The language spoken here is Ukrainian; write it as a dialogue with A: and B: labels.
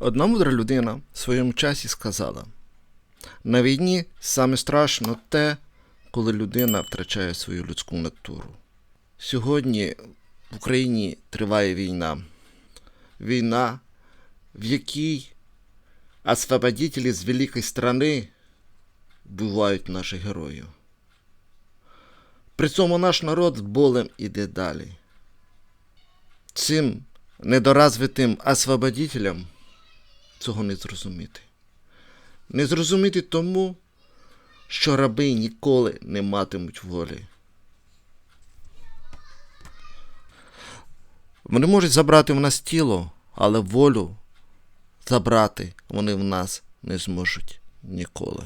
A: Одна мудра людина в своєму часі сказала: на війні саме страшно те, коли людина втрачає свою людську натуру. Сьогодні в Україні триває війна. Війна, в якій освободителі з великої страни бувають наших героїв. При цьому наш народ болем іде далі. Цим недоразвитим освободителям цього не зрозуміти. Не зрозуміти тому, що раби ніколи не матимуть волі. Вони можуть забрати в нас тіло, але волю забрати вони в нас не зможуть ніколи.